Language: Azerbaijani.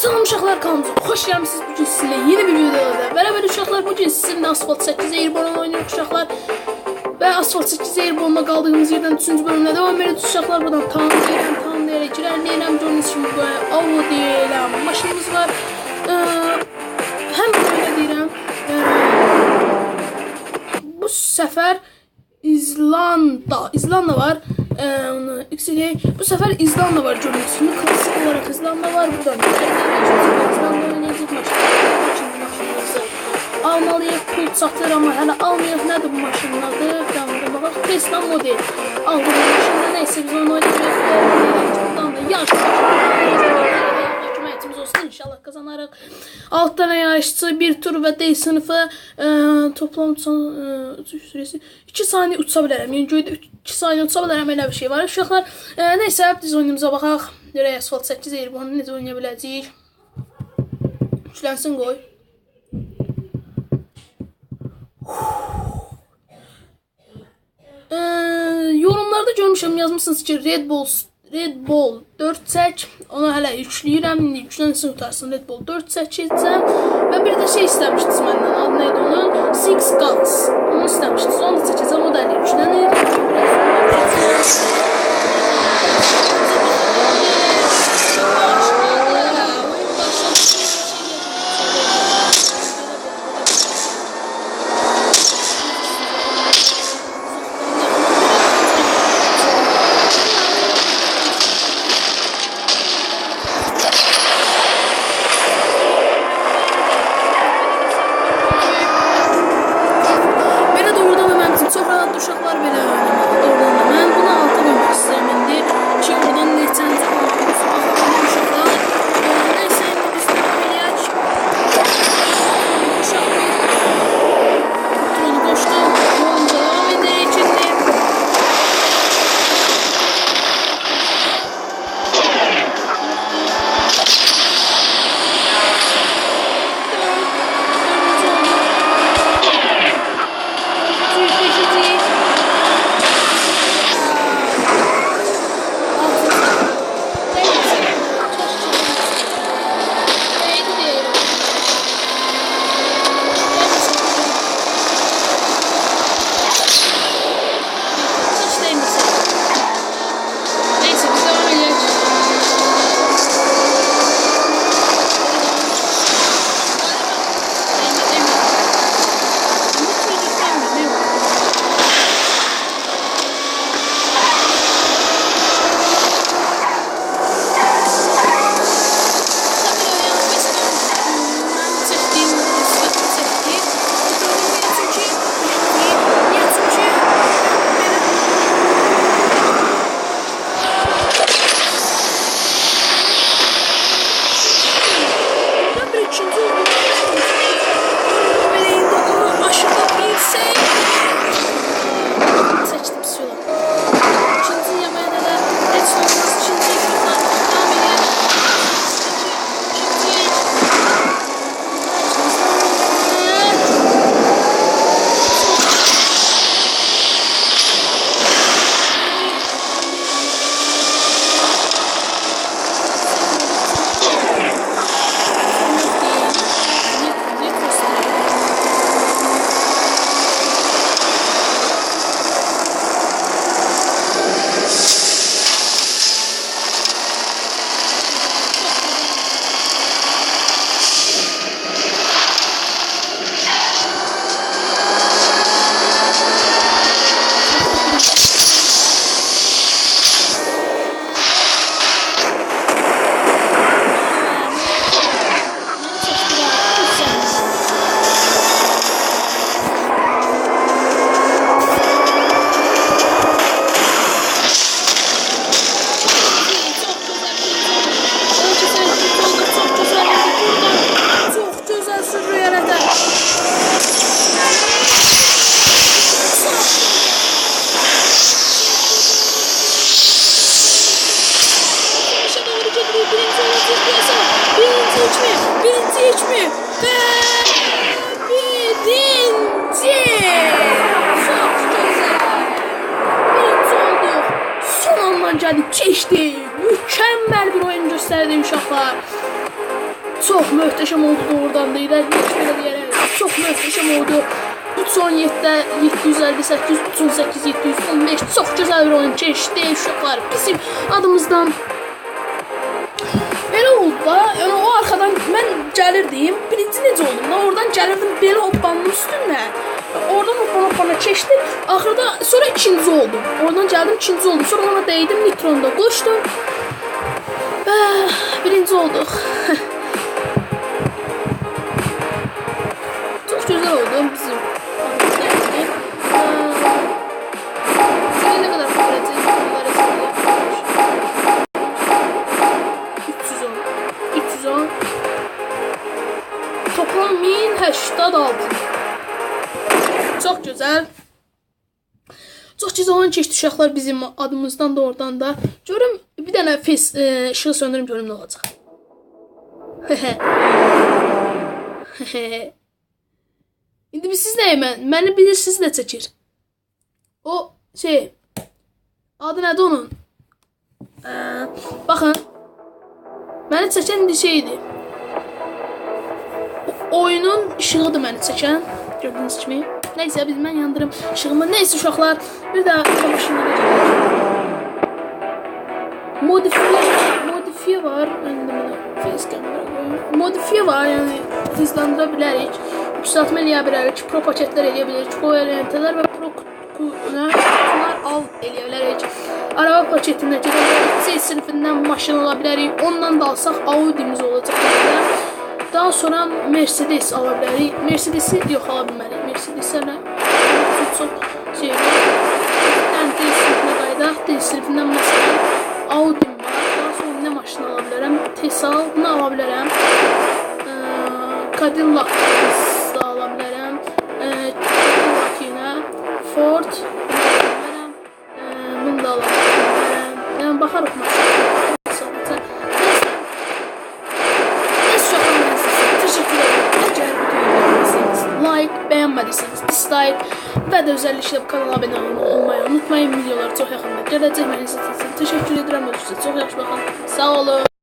Salam uşaqlar kanalımıza hoş gəlmisiniz. Bugün sizinle yeni bir videoda beraber uşaqlar. Bugün sizinle Asfalt 8 Airborne oynuyoruz uşaqlar. Ve Asfalt 8 Airborne'da kaldığımız yerden 3. bölümle devam ediyoruz uşaqlar. Buradan tamamlayalım, tamamlayalım, girerleyelim. Gördüğünüz gibi böyle Avro diyelim. Maşınımız var. Ee, hem böyle diyelim. Ee, bu sefer İzlanda. İzlanda var. Ee, onu XLA. Bu sefer İzlanda var gördüğünüz gibi. Klasik olarak İzlanda var. Buradan İzlanda oynayacak maşınımızı almalıyıq. Pul çatır ama hələ almayaq. Nədir bu maşının adı? Qanıda baxaq. Tesla model. Aldığımız maşında neysə biz onu oynayacağıq. Buradan da yarış hakimiyyətimiz olsun inşallah kazanarıq. 6 tane yarışçı, bir tur və D sınıfı e, toplam e, uçuş süresi 2 saniye uça bilərəm. Yəni göydə 2 saniye uça bilərəm elə bir şey var. Uşaqlar, e, nəysə biz oyunumuza baxaq. Görək Asfalt 8 Airborne necə oynaya biləcəyik. Yüklənsin qoy. Ee, yorumlarda görmüşəm yazmısınız ki Red Bull Red Bull 4 çək. Onu hələ yükləyirəm. İndi yüklənsin qutarsın Red Bull 4 çəkəcəm. Və bir də şey istəmişdiniz məndən. Adı nə idi onun? Six Guns. Onu istəmişdiniz. Onu da çəkəcəm. Geldik. Geçti. Mükemmel bir oyun gösterdi uşaqlar. Çox möhtəşəm oldu doğrudan da irəliləş belə deyərək. Çox möhtəşəm oldu. 317-də 758, 318, 715 çox gözəl bir oyun keçdi. Uşaqlar bizim adımızdan Belə oldu da, yəni o arxadan mən gəlirdim. Birinci necə oldum da, oradan gəlirdim belə hoppanın üstünə. Oradan hoppana hoppana keçdim. Axırda sonra ikinci oldum. Oradan gəldim ikinci oldum. Sonra ona dəydim, nitronda qoşdum. Və birinci olduq. Çox gözəl oldu Çox gözəl. Çox gözəl oyun keçdi uşaqlar bizim adımızdan da oradan da. Görüm bir dənə fes e, işığı söndürüm görüm nə olacaq. İndi biz siz nəyə mən? Məni bilirsiniz nə çəkir? O şey adı nədir onun? Ee, baxın. Məni çəkən indi şeydir. O- Oyunun işığıdır məni çəkən. Gördüyünüz kimi. Nəysə biz mən yandırım işığımı. Nəysə uşaqlar, bir də maşına Modifiye modifiye var. İndi bunu facecam Modifiye var, yəni hızlandıra bilərik. Yükseltmə eləyə bilərik, pro paketlər eləyə bilərik, pro elementlər və pro kutular al eləyə bilərik. Araba paketindəki də C sinifindən maşın ala bilərik. Ondan da alsaq Audi'miz olacaq. mesela. Daha sonra Mercedes ala bilərik. Mercedes'i yox ala bilmərik. Mercedes'ə çox çox şey var. Yəni D sinifinə qaydaq. D sinifindən məsələn Audi'm var. Daha sonra nə maşın ala bilərəm? Tesla nə ala bilərəm? Cadillac da ala bilərəm. Cadillac yenə Ford bilərəm. Bunu da ala bilərəm. Yəni baxarıq maşın. dislike və də özellikle bu kanala abone olmayı unutmayın. Videoları çox yaxında gələcək. Mən sizə teşekkür edirəm. Özünüzə çox yaxşı baxın. Sağ olun.